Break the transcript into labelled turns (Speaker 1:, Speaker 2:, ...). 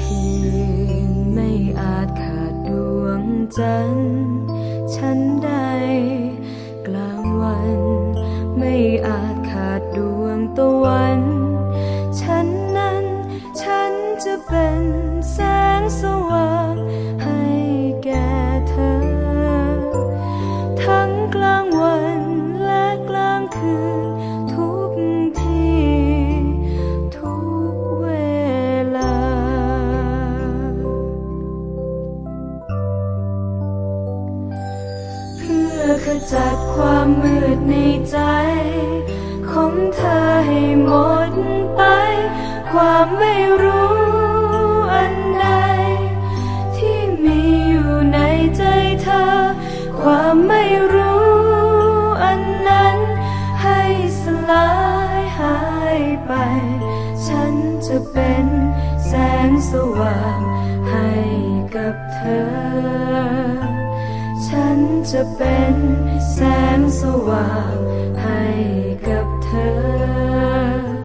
Speaker 1: คืนไม่อาจขาดดวงจันทร์ฉันใด กลางวัน ไม่อาจขาดดวงตะวัน ฉันนั้น ฉันจะเป็นแสงสว่างให้แก่เธอ ทั้งกลางวัน จัดความมืดในใจ ของเธอให้หมดไป ความไม่รู้อันใด ที่มีอยู่ในใจเธอ ความไม่รู้อันนั้น ให้สลายหายไป ฉันจะเป็นแสงสว่างให้กับเธอ จะเป็นแสงสว่าง